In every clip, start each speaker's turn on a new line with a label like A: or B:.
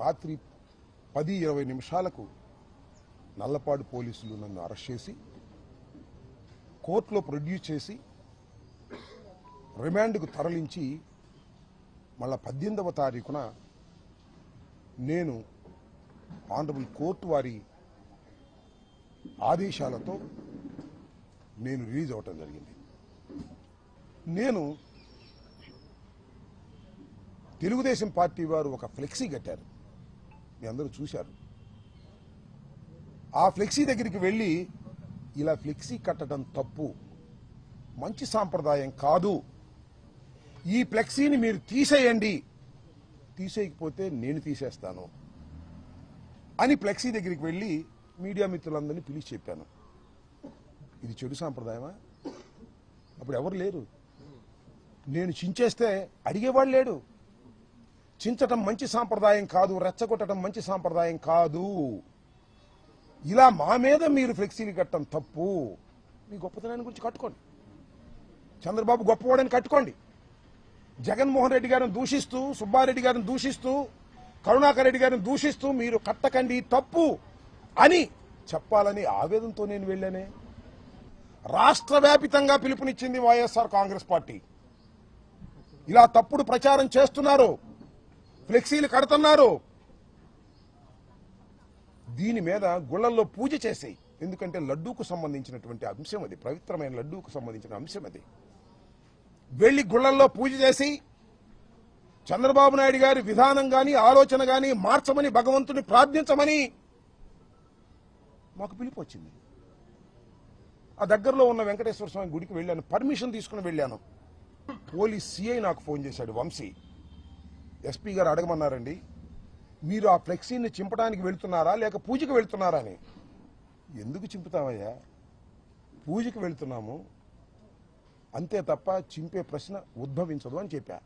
A: రాత్రి పది ఇరవై నిమిషాలకు నల్లపాడు పోలీసులు నన్ను అరెస్ట్ చేసి కోర్టులో ప్రొడ్యూస్ చేసి రిమాండ్కు తరలించి మళ్ళా పద్దెనిమిదవ తారీఖున నేను ఆనరబుల్ కోర్టు వారి ఆదేశాలతో నేను రిలీజ్ అవ్వటం జరిగింది. నేను తెలుగుదేశం పార్టీ వారు ఒక ఫ్లెక్సీ కట్టారు. మీ అందరూ చూశారు. ఆ ఫ్లెక్సీ దగ్గరికి వెళ్ళి ఇలా ఫ్లెక్సీ కట్టడం తప్పు మంచి సాంప్రదాయం కాదు. ఈ ఫ్లెక్సీని మీరు తీసేయండి. తీసేయకపోతే నేను తీసేస్తాను అని ఫ్లెక్సీ దగ్గరికి వెళ్ళి మీడియా మిత్రులందరినీ పిలిచి చెప్పాను. ఇది చెడు సాంప్రదాయమా? అప్పుడు ఎవరు లేరు. నేను చించేస్తే అడిగేవాడు లేడు. చించటం మంచి సాంప్రదాయం కాదు రెచ్చగొట్టడం మంచి సాంప్రదాయం కాదు. ఇలా మా మీద మీరు ఫ్లెక్సీలు కట్టడం తప్పు. మీ గొప్పతనాన్ని గురించి కట్టుకోండి. చంద్రబాబు గొప్పవాడని కట్టుకోండి. జగన్మోహన్ రెడ్డి గారిని దూషిస్తూ సుబ్బారెడ్డి గారిని దూషిస్తూ కరుణాకర్ రెడ్డి గారిని దూషిస్తూ మీరు కట్టకండి తప్పు అని చెప్పాలని ఆవేదనతో నేను వెళ్ళానే. రాష్ట్ర వ్యాపితంగా పిలుపునిచ్చింది వైఎస్ఆర్ కాంగ్రెస్ పార్టీ. ఇలా తప్పుడు ప్రచారం చేస్తున్నారు. ఫ్లెక్సీలు కడుతున్నారు. దీని మీద గుళ్ళల్లో పూజ చేసేయి. ఎందుకంటే లడ్డూకు సంబంధించినటువంటి అంశం అది పవిత్రమైన లడ్డూకు సంబంధించిన అంశం అది. వెళ్ళి గుళ్ళల్లో పూజ చేసి చంద్రబాబు నాయుడు గారి విధానం గాని ఆలోచన గాని మార్చమని భగవంతుని ప్రార్థించమని మాకు పిలుపు వచ్చింది. ఆ దగ్గరలో ఉన్న వెంకటేశ్వర స్వామి గుడికి వెళ్ళాను పర్మిషన్ తీసుకుని వెళ్ళాను. పోలీస్ సిఐ నాకు ఫోన్ చేశాడు వంశీ. ఎస్పీ గారు అడగమన్నారండి మీరు ఆ ఫ్లెక్సీని చింపడానికి వెళ్తున్నారా లేక పూజకి వెళ్తున్నారా అని. ఎందుకు చింపుతామయ్యా? పూజకి వెళ్తున్నాము అంతే తప్ప చింపే ప్రశ్న ఉద్భవించదు అని చెప్పా.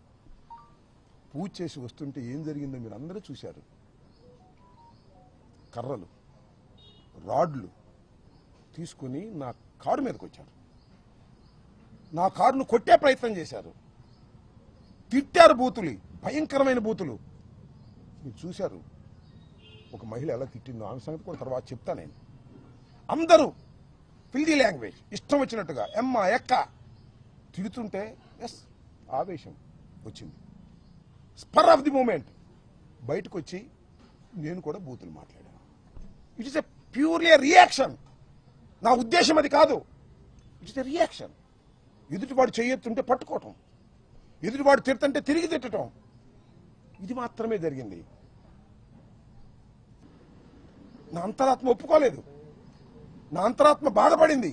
A: పూజ చేసి వస్తుంటే ఏం జరిగిందో మీరు అందరూ చూశారు. కర్రలు రాడ్లు తీసుకుని నా కారు మీదకి వచ్చారు నా కారును కొట్టే ప్రయత్నం చేశారు. తిట్టారు బూతులు భయంకరమైన బూతులు. మీరు చూశారు ఒక మహిళ ఎలా తిట్టిందో ఆమె సంగతి కూడా తర్వాత చెప్తా నేను. అందరూ ఫిల్దీ లాంగ్వేజ్ ఇష్టం వచ్చినట్టుగా ఎమ్మ ఎక్క తిడుతుంటే ఎస్ ఆవేశం వచ్చింది. స్పర్ ఆఫ్ ది మూమెంట్ బయటకు వచ్చి నేను కూడా బూతులు మాట్లాడాను. It is a purely reaction నా ఉద్దేశం అది కాదు. ఇట్ ఇస్ ఎ రియాక్షన్ ఎదుటివాడు చేయొత్తుంటే పట్టుకోవటం. ఎదుటివాడు తిడుతుంటే తిరిగి తిట్టడం ఇది మాత్రమే జరిగింది. నా అంతరాత్మ ఒప్పుకోలేదు. నా అంతరాత్మ బాధపడింది.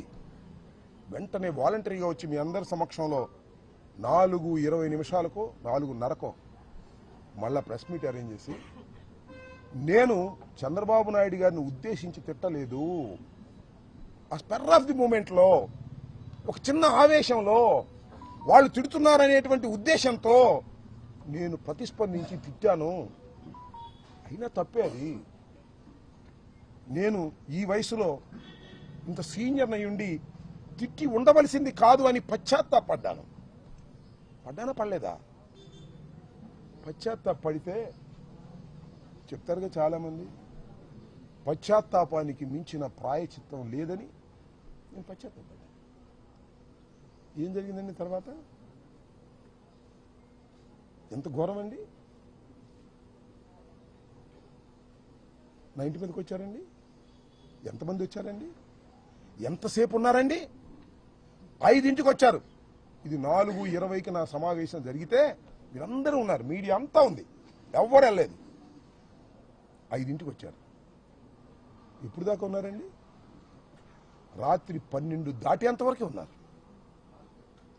A: వెంటనే వాలంటరీగా వచ్చి మీ అందరి సమక్షంలో నాలుగు ఇరవై నిమిషాలకో నాలుగున్నరకో మళ్ళా ప్రెస్ మీట్ అరేంజ్ చేసి నేను చంద్రబాబు నాయుడు గారిని ఉద్దేశించి తిట్టలేదు. ఆ స్పెర్ ఆఫ్ ది మూమెంట్లో ఒక చిన్న ఆవేశంలో వాళ్ళు తిడుతున్నారనేటువంటి ఉద్దేశంతో నేను ప్రతిస్పందించి తిట్టాను. అయినా తప్పే అది. నేను ఈ వయసులో ఇంత సీనియర్ అయ్యుండి తిట్టి ఉండవలసింది కాదు అని పశ్చాత్తాపడ్డాను. పడ్డానా పడలేదా? పశ్చాత్తాపడితే చెప్తారుగా చాలామంది పశ్చాత్తాపానికి మించిన ప్రాయచిత్తం లేదని నేను పశ్చాత్తాపడ్డాను. ఏం జరిగిందండి తర్వాత? ఎంత ఘోరం అండి నా ఇంటి మీదకి వచ్చారండి? ఎంతమంది వచ్చారండి? ఎంతసేపు ఉన్నారండి? ఐదింటికి వచ్చారు. ఇది నాలుగు ఇరవైకి నా సమావేశం జరిగితే మీరందరూ ఉన్నారు. మీడియా అంతా ఉంది. ఎవ్వరు వెళ్ళలేదు. ఐదింటికి వచ్చారు. ఎప్పుడు దాకా ఉన్నారండి? రాత్రి పన్నెండు దాటేంతవరకు ఉన్నారు.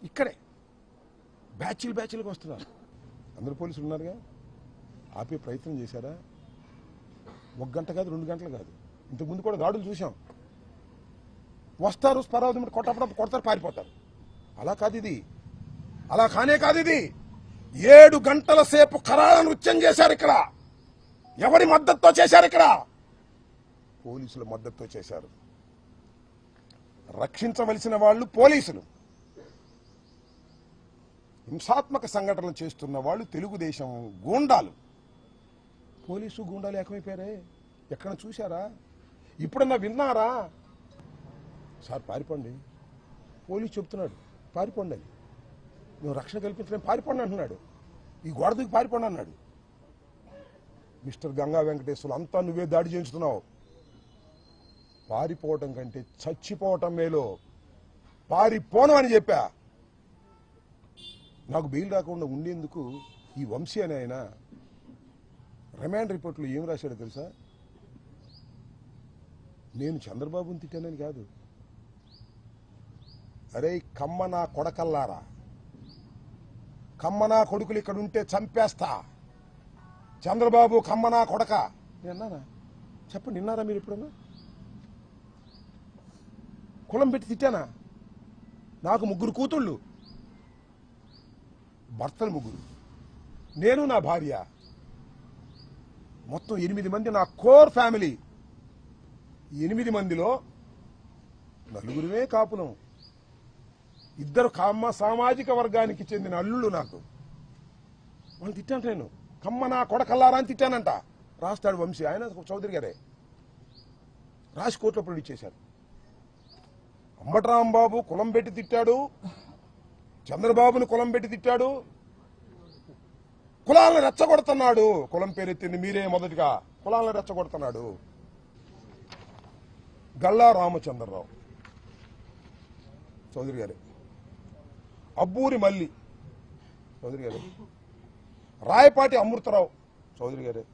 A: ఇక్కడే. బ్యాచ్లు బ్యాచ్లకు వస్తున్నారు. అందరు పోలీసులు ఉన్నారుగా? ఆపే ప్రయత్నం చేశారా? ఒక గంట కాదు రెండు గంటలు కాదు. ఇంతకుముందు కూడా దాడులు చూసాం వస్తారు స్పరావతి మీద కొట్టప్పుడు కొడతారు పారిపోతారు. అలా కాదు ఇది. అలా కానే కాదు ఇది. ఏడు గంటల సేపు కరాళ నృత్యం చేశారు ఇక్కడ. ఎవరి మద్దతుతో చేశారు ఇక్కడ? పోలీసుల మద్దతుతో చేశారు. రక్షించవలసిన వాళ్ళు పోలీసులు. హింసాత్మక సంఘటనలు చేస్తున్న వాళ్ళు తెలుగుదేశం గూండాలు. పోలీసు గూండాలు ఏకమైపోయారే? ఎక్కడ చూశారా? ఇప్పుడన్నా విన్నారా? సార్ పారిపోండి. పోలీసు చెప్తున్నాడు పారిపోండి అని. మేము రక్షణ కల్పించలేం పారిపోండి అంటున్నాడు. ఈ గోడ దూకి పారిపోండి అన్నాడు. మిస్టర్ గంగా వెంకటేశ్వరు అంతా నువ్వే దాడి చేయించుతున్నావు. పారిపోవటం కంటే చచ్చిపోవటం మేలో. పారిపోను అని చెప్పా. నాకు బెయిల్ రాకుండా ఉండేందుకు ఈ వంశీ అని ఆయన రిమాండ్ రిపోర్ట్లో ఏం రాశాడో తెలుసా? నేను చంద్రబాబుని తిట్టానని కాదు. అరే కమ్మ నా కొడకల్లారా? కమ్మ నా కొడుకులు ఇక్కడ ఉంటే చంపేస్తా. చంద్రబాబు కమ్మ నా కొడక. నేను అన్నానా? చెప్పండి విన్నారా మీరు ఎప్పుడన్నా? కులం పెట్టి తిట్టానా? నాకు ముగ్గురు కూతుళ్ళు. భర్తలు ముగ్గురు. నేను నా భార్య. మొత్తం ఎనిమిది మంది నా కోర్ ఫ్యామిలీ. ఎనిమిది మందిలో నలుగురువే కాపులం. ఇద్దరు కమ్మ సామాజిక వర్గానికి చెందిన అల్లుళ్ళు నాకు. వాళ్ళు తిట్టాను నేను. కమ్మ నా కొడకల్లారా అని తిట్టానంట. రాస్తాడు వంశీ ఆయన చౌదరి గారే. రాసి కోర్టులో ప్రొడ్యూస్ చేశారు. అంబటరాంబాబు కులం పెట్టి తిట్టాడు. చంద్రబాబును కులం పెట్టి తిట్టాడు. కులాలను రెచ్చగొడుతున్నాడు. కులం పేరెత్తింది మీరే మొదటిగా. కులాలను రెచ్చగొడుతున్నాడు. గల్లా రామచంద్రరావు. చౌదరి గారు. అబ్బూరి మల్లి. చౌదరి గారు. రాయపాటి అమృతరావు. చౌదరి గారు.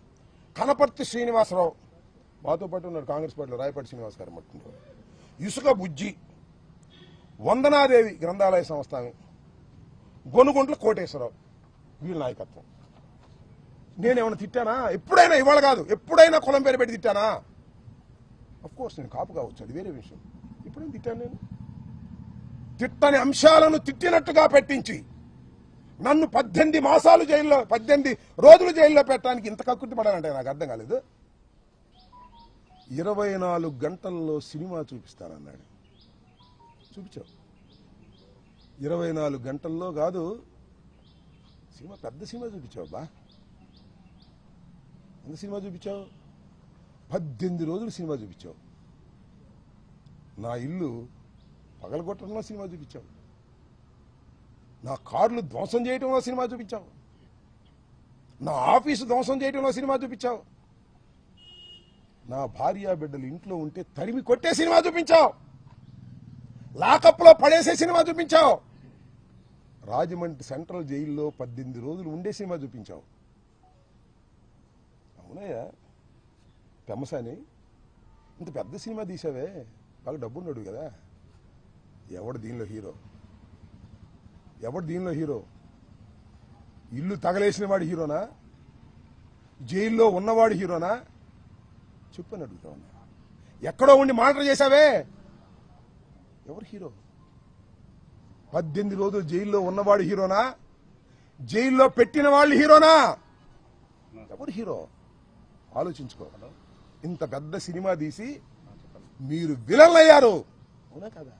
A: కనపర్తి శ్రీనివాసరావు. మాతో పాటు ఉన్నాడు కాంగ్రెస్ పార్టీలో రాయపాటి శ్రీనివాస్ గారు మట్టుకుంటారు ఇసుక బుజ్జి. వందనాదేవి గ్రంథాలయ సంస్థ గొనుగుంట్ల కోటేశ్వరరావు వీళ్ళ నాయకత్వం. నేనేమైనా తిట్టానా? ఎప్పుడైనా ఇవాళ కాదు ఎప్పుడైనా కులం పేరు పెట్టి తిట్టానా? అఫ్ కోర్స్ నేను కాపు కావచ్చు అది వేరే విషయం. ఇప్పుడేం తిట్టాను నేను? తిట్టని అంశాలను తిట్టినట్టుగా పెట్టించి నన్ను పద్దెనిమిది మాసాలు జైల్లో పద్దెనిమిది రోజులు జైల్లో పెట్టడానికి ఇంత కక్కుర్తి పడాలంటే నాకు అర్థం కాలేదు. ఇరవై నాలుగు గంటల్లో సినిమా చూపిస్తానన్నాడు. చూపించావు? ఇరవై నాలుగు గంటల్లో కాదు సినిమా పెద్ద సినిమా చూపించావు బా ఎంత సినిమా చూపించావు? పద్దెనిమిది రోజులు సినిమా చూపించావు. నా ఇల్లు పగలగొట్టడంలో సినిమా చూపించావు. నా కార్లు ధ్వంసం చేయటంలో సినిమా చూపించావు. నా ఆఫీసు ధ్వంసం చేయటంలో సినిమా చూపించావు. నా భార్య బిడ్డలు ఇంట్లో ఉంటే తరిమి కొట్టే సినిమా చూపించావు. లాకప్లో పడేసే సినిమా చూపించావు. రాజమండ్రి సెంట్రల్ జైల్లో పద్దెనిమిది రోజులు ఉండే సినిమా చూపించావు. అవునయ్యా. పెమ్మసాని ఇంత పెద్ద సినిమా తీసావే. బాగా డబ్బున్నాడు కదా. ఎవడు దీనిలో హీరో? ఎవడు దీనిలో హీరో? ఇల్లు తగలేసిన వాడు హీరోనా? జైల్లో ఉన్నవాడు హీరోనా? చెప్పని అడుగుతా ఉన్నా. ఎక్కడో ఉండి మానిటర్ చేశావే? ఎవరు హీరో? పద్దెనిమిది రోజులు జైల్లో ఉన్నవాడు హీరోనా? జైల్లో పెట్టిన వాళ్ళు హీరోనా? ఎవరు హీరో? ఆలోచించుకో. ఇంత పెద్ద సినిమా తీసి మీరు విలన్ అయ్యారు అవునా కదా?